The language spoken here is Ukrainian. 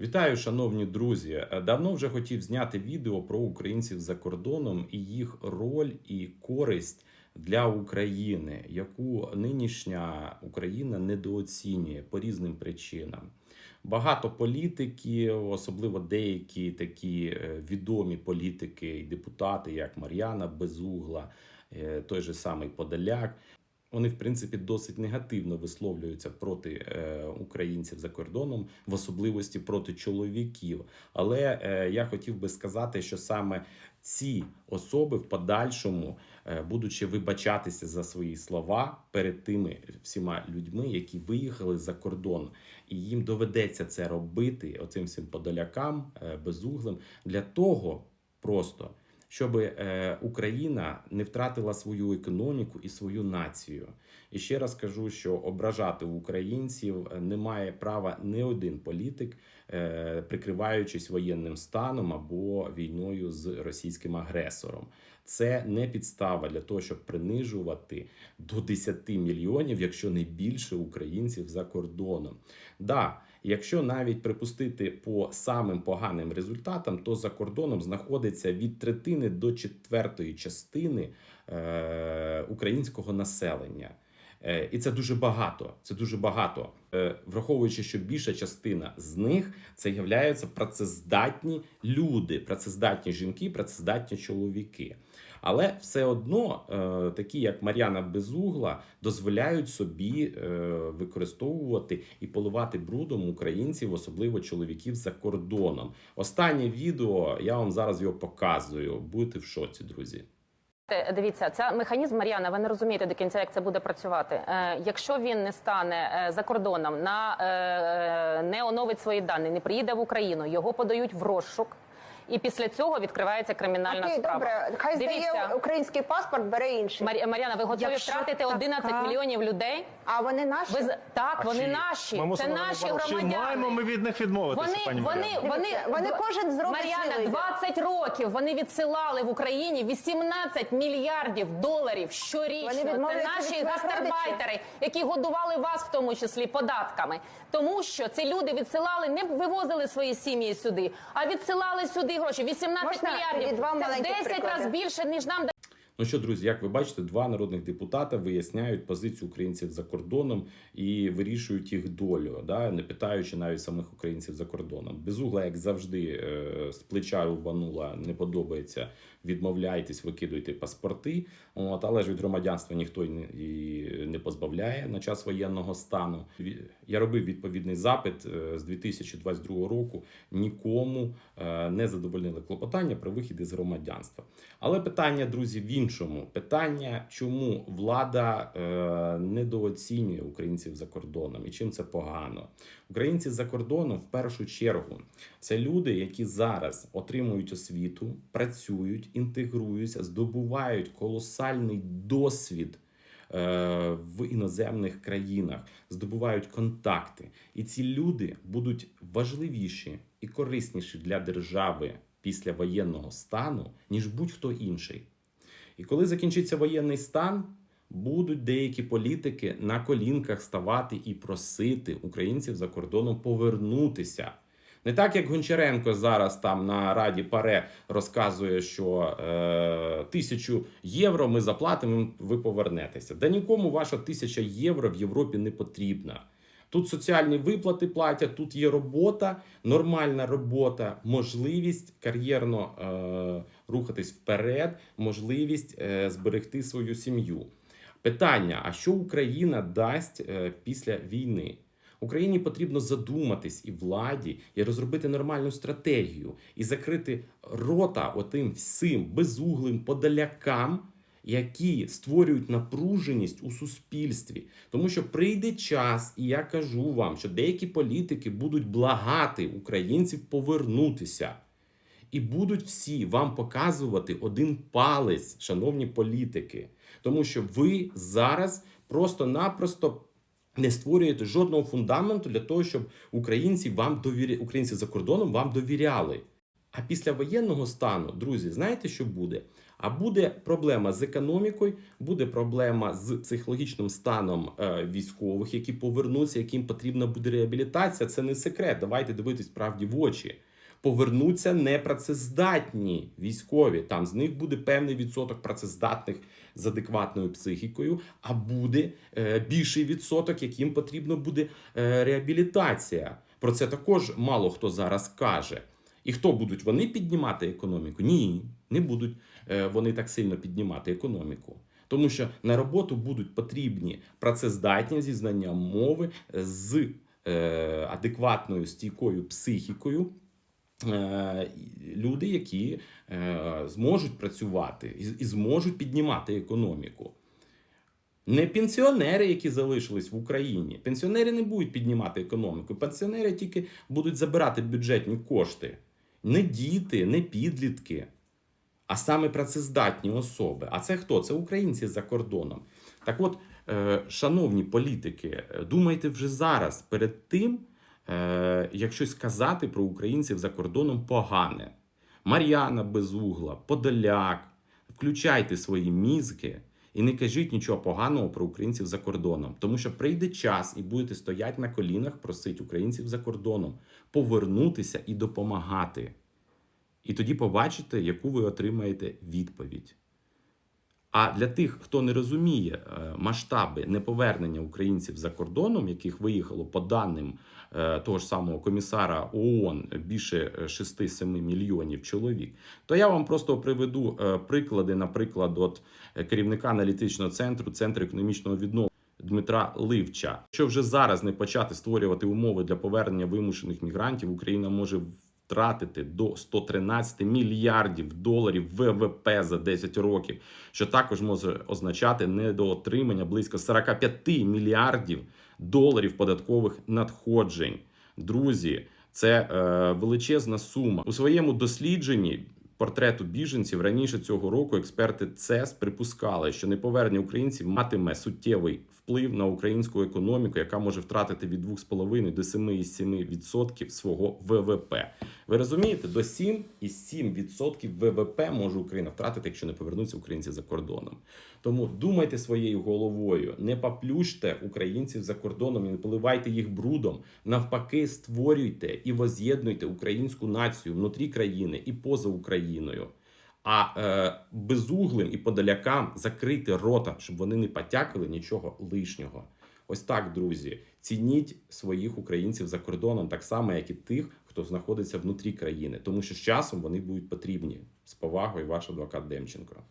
Вітаю, шановні друзі. Давно вже хотів зняти відео про українців за кордоном і їх роль і користь для України, яку нинішня Україна недооцінює по різним причинам. Багато політиків, особливо деякі такі е, відомі політики і депутати, як Мар'яна Безугла, е, той же самий Подоляк, вони, в принципі, досить негативно висловлюються проти е, українців за кордоном, в особливості проти чоловіків. Але е, я хотів би сказати, що саме ці особи в подальшому, е, будучи вибачатися за свої слова перед тими всіма людьми, які виїхали за кордон, і їм доведеться це робити оцим всім подолякам е, безуглим для того просто щоб е, Україна не втратила свою економіку і свою націю. І ще раз кажу, що ображати українців е, не має права не один політик, е, прикриваючись воєнним станом або війною з російським агресором. Це не підстава для того, щоб принижувати до 10 мільйонів, якщо не більше українців за кордоном. Да, Якщо навіть припустити по самим поганим результатам, то за кордоном знаходиться від третини до четвертої частини е, українського населення. Е, І це дуже багато. Це дуже багато, Е, враховуючи, що більша частина з них це являються працездатні люди, працездатні жінки, працездатні чоловіки. Але все одно е, такі, як Мар'яна Безугла, дозволяють собі використовувати і поливати брудом українців, особливо чоловіків за кордоном. Останнє відео я вам зараз його показую. Будете в шоці, друзі. Е, Дивіться, це механізм Мар'яна. Ви не розумієте до кінця, як це буде працювати. Е, якщо він не стане е, за кордоном, на е, не оновить свої дані, не приїде в Україну, його подають в розшук, і після цього відкривається кримінальна Окей, справа. добре. Хай Дивіться. здає український паспорт, бере інший. Марі- Мар'яна, ви готові Якщо втратити така- 11 мільйонів людей? А вони наші? Ви з- так, А вони чи- наші. Ми Це мусимо наші розібрати, Чи громадяни. маємо ми від них відмовитися, Вони, пані вони, вони, Дивіться, вони кожен зробить Мар'яна, вибір. 20 років вони відсилали в Україні 18 мільярдів доларів щорічно. Вони Це відмовляються наші від своїх гастарбайтери, які годували вас в тому числі податками. Тому що ці люди відсилали, не вивозили свої сім'ї сюди, а відсилали сюди гроші. 18 Можна мільярдів. від вам Це маленьких 10 прикладів? разів більше, ніж нам Ну що, друзі, як ви бачите, два народних депутата виясняють позицію українців за кордоном і вирішують їх долю, да, не питаючи навіть самих українців за кордоном. Безугла, як завжди, е, з плеча рубанула, не подобається. Відмовляйтесь, викидуйте паспорти. От, але ж від громадянства ніхто і не, позбавляє на час воєнного стану. Я робив відповідний запит е, з 2022 року. Нікому е, не задовольнили клопотання про вихід із громадянства. Але питання, друзі, в іншому питання, чому влада е, недооцінює українців за кордоном і чим це погано? Українці за кордоном в першу чергу це люди, які зараз отримують освіту, працюють, інтегруються, здобувають колосальний досвід. е, В іноземних країнах здобувають контакти, і ці люди будуть важливіші і корисніші для держави після воєнного стану, ніж будь-хто інший. І коли закінчиться воєнний стан, будуть деякі політики на колінках ставати і просити українців за кордоном повернутися. Не так, як Гончаренко зараз там на Раді Паре розказує, що е, тисячу євро ми заплатимо, ви повернетеся. Да нікому ваша тисяча євро в Європі не потрібна. Тут соціальні виплати платять, тут є робота, нормальна робота, можливість кар'єрно е, рухатись вперед, можливість е, зберегти свою сім'ю. Питання: а що Україна дасть е, після війни? Україні потрібно задуматись і владі, і розробити нормальну стратегію, і закрити рота отим всім безуглим подалякам, які створюють напруженість у суспільстві. Тому що прийде час, і я кажу вам, що деякі політики будуть благати українців повернутися. І будуть всі вам показувати один палець, шановні політики, тому що ви зараз просто-напросто не створюєте жодного фундаменту для того, щоб українці вам довіря... українці за кордоном вам довіряли. А після воєнного стану, друзі, знаєте, що буде? А буде проблема з економікою, буде проблема з психологічним станом е, військових, які повернуться, яким потрібна буде реабілітація. Це не секрет. Давайте дивитись правді в очі. Повернуться непрацездатні військові. Там з них буде певний відсоток працездатних з адекватною психікою, а буде е, більший відсоток, яким потрібно буде е, реабілітація. Про це також мало хто зараз каже. І хто будуть вони піднімати економіку? Ні, не будуть вони так сильно піднімати економіку. Тому що на роботу будуть потрібні працездатні зі знанням мови з е, адекватною стійкою психікою. е, Люди, які е, зможуть працювати і зможуть піднімати економіку. Не пенсіонери, які залишились в Україні. Пенсіонери не будуть піднімати економіку. Пенсіонери тільки будуть забирати бюджетні кошти. Не діти, не підлітки, а саме працездатні особи. А це хто? Це українці за кордоном. Так от, е, шановні політики, е, думайте вже зараз перед тим, е, як щось казати про українців за кордоном погане. Мар'яна Безугла, Подоляк, включайте свої мізки і не кажіть нічого поганого про українців за кордоном, тому що прийде час і будете стояти на колінах, просити українців за кордоном повернутися і допомагати. І тоді побачите, яку ви отримаєте відповідь. А для тих, хто не розуміє е, масштаби неповернення українців за кордоном, яких виїхало по даним е, того ж самого комісара ООН більше 6-7 мільйонів чоловік, то я вам просто приведу е, приклади, наприклад, от керівника аналітичного центру, центру економічного відновлення. Дмитра Ливча, якщо вже зараз не почати створювати умови для повернення вимушених мігрантів, Україна може втратити до 113 мільярдів доларів ВВП за 10 років, що також може означати недоотримання близько 45 мільярдів доларів податкових надходжень. Друзі, це е, величезна сума у своєму дослідженні. Портрету біженців раніше цього року експерти ЦЕС припускали, що неповернення українців матиме суттєвий вплив на українську економіку, яка може втратити від 2,5 до 7,7% свого ВВП. Ви розумієте, до 7,7% ВВП може Україна втратити, якщо не повернуться українці за кордоном. Тому думайте своєю головою, не поплющте українців за кордоном і не поливайте їх брудом. Навпаки, створюйте і воз'єднуйте українську націю внутрі країни і поза Україною. А е, безуглим і подалякам закрийте рота, щоб вони не потякали нічого лишнього. Ось так, друзі, цініть своїх українців за кордоном, так само, як і тих, хто знаходиться внутрі країни, тому що з часом вони будуть потрібні. З повагою, ваш адвокат Демченко.